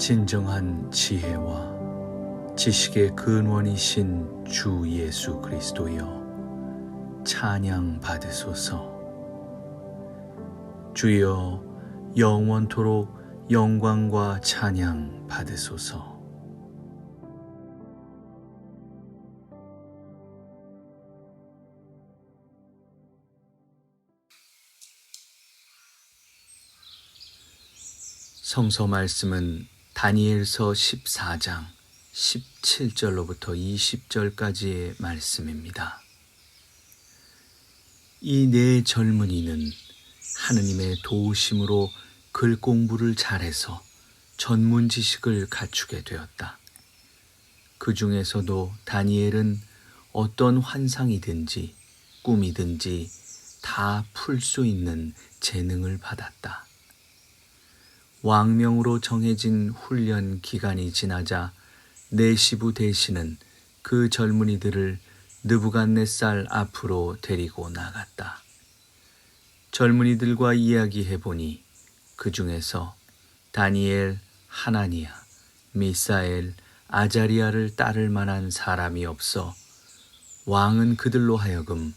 진정한 지혜와 지식의 근원이신 주 예수 그리스도여 찬양 받으소서. 주여 영원토록 영광과 찬양 받으소서. 성서 말씀은 다니엘서 14장 17절로부터 20절까지의 말씀입니다. 이 네 젊은이는 하느님의 도우심으로 글 공부를 잘해서 전문 지식을 갖추게 되었다. 그 중에서도 다니엘은 어떤 환상이든지 꿈이든지 다 풀 수 있는 재능을 받았다. 왕명으로 정해진 훈련 기간이 지나자 내시부 대신은 그 젊은이들을 느부갓네살 앞으로 데리고 나갔다. 젊은이들과 이야기해 보니 그 중에서 다니엘, 하나니아, 미사엘, 아자리아를 따를 만한 사람이 없어 왕은 그들로 하여금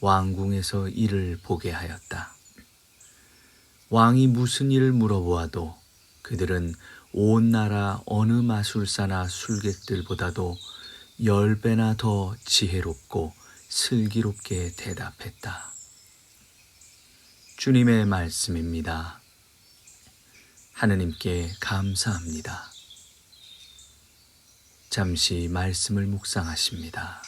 왕궁에서 일을 보게 하였다. 왕이 무슨 일을 물어보아도 그들은 온 나라 어느 마술사나 술객들보다도 열 배나 더 지혜롭고 슬기롭게 대답했다. 주님의 말씀입니다. 하느님께 감사합니다. 잠시 말씀을 묵상하십니다.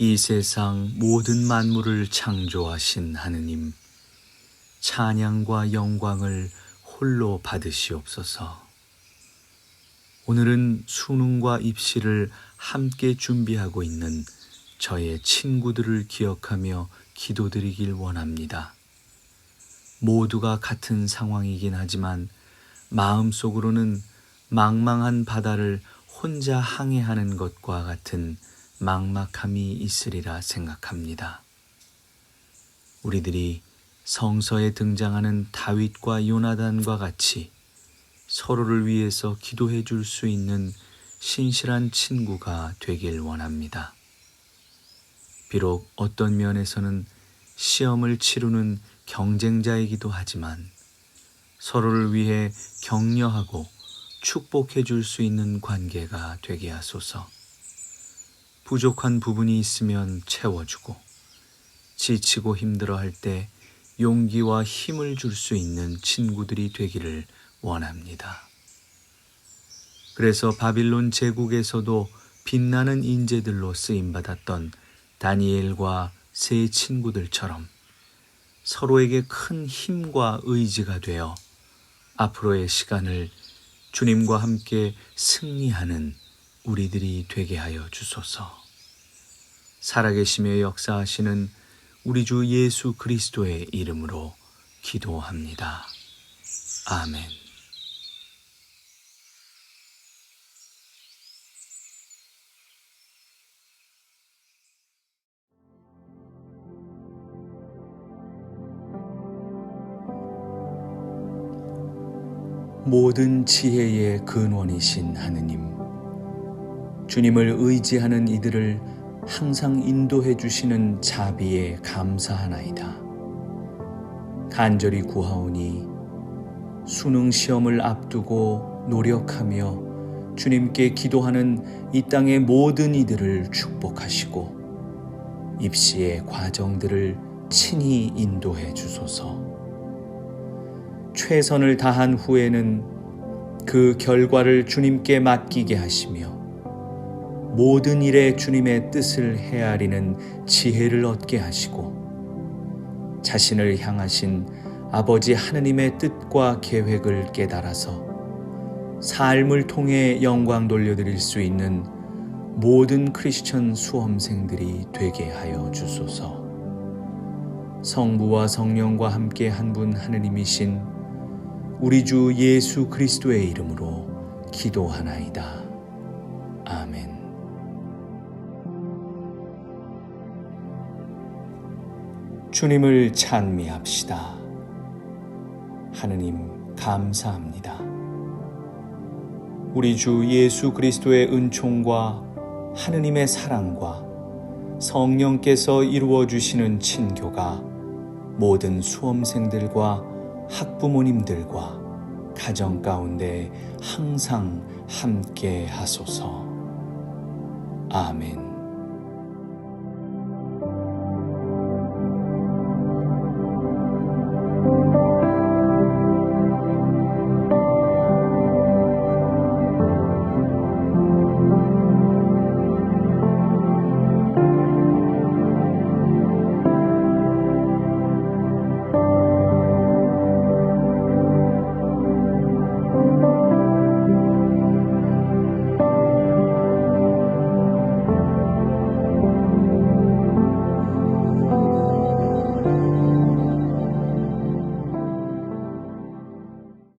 이 세상 모든 만물을 창조하신 하느님, 찬양과 영광을 홀로 받으시옵소서. 오늘은 수능과 입시를 함께 준비하고 있는 저의 친구들을 기억하며 기도드리길 원합니다. 모두가 같은 상황이긴 하지만 마음속으로는 망망한 바다를 혼자 항해하는 것과 같은 막막함이 있으리라 생각합니다. 우리들이 성서에 등장하는 다윗과 요나단과 같이 서로를 위해서 기도해 줄 수 있는 신실한 친구가 되길 원합니다. 비록 어떤 면에서는 시험을 치르는 경쟁자이기도 하지만 서로를 위해 격려하고 축복해 줄 수 있는 관계가 되게 하소서. 부족한 부분이 있으면 채워주고 지치고 힘들어 할 때 용기와 힘을 줄 수 있는 친구들이 되기를 원합니다. 그래서 바빌론 제국에서도 빛나는 인재들로 쓰임받았던 다니엘과 세 친구들처럼 서로에게 큰 힘과 의지가 되어 앞으로의 시간을 주님과 함께 승리하는 우리들이 되게 하여 주소서. 살아계시며 역사하시는 우리 주 예수 그리스도의 이름으로 기도합니다. 아멘. 모든 지혜의 근원이신 하느님, 주님을 의지하는 이들을 항상 인도해 주시는 자비에 감사하나이다. 간절히 구하오니 수능 시험을 앞두고 노력하며 주님께 기도하는 이 땅의 모든 이들을 축복하시고 입시의 과정들을 친히 인도해 주소서. 최선을 다한 후에는 그 결과를 주님께 맡기게 하시며 모든 일에 주님의 뜻을 헤아리는 지혜를 얻게 하시고 자신을 향하신 아버지 하느님의 뜻과 계획을 깨달아서 삶을 통해 영광 돌려드릴 수 있는 모든 크리스천 수험생들이 되게 하여 주소서. 성부와 성령과 함께 한 분 하느님이신 우리 주 예수 그리스도의 이름으로 기도하나이다. 주님을 찬미합시다. 하느님 감사합니다. 우리 주 예수 그리스도의 은총과 하느님의 사랑과 성령께서 이루어 주시는 친교가 모든 수험생들과 학부모님들과 가정 가운데 항상 함께 하소서. 아멘.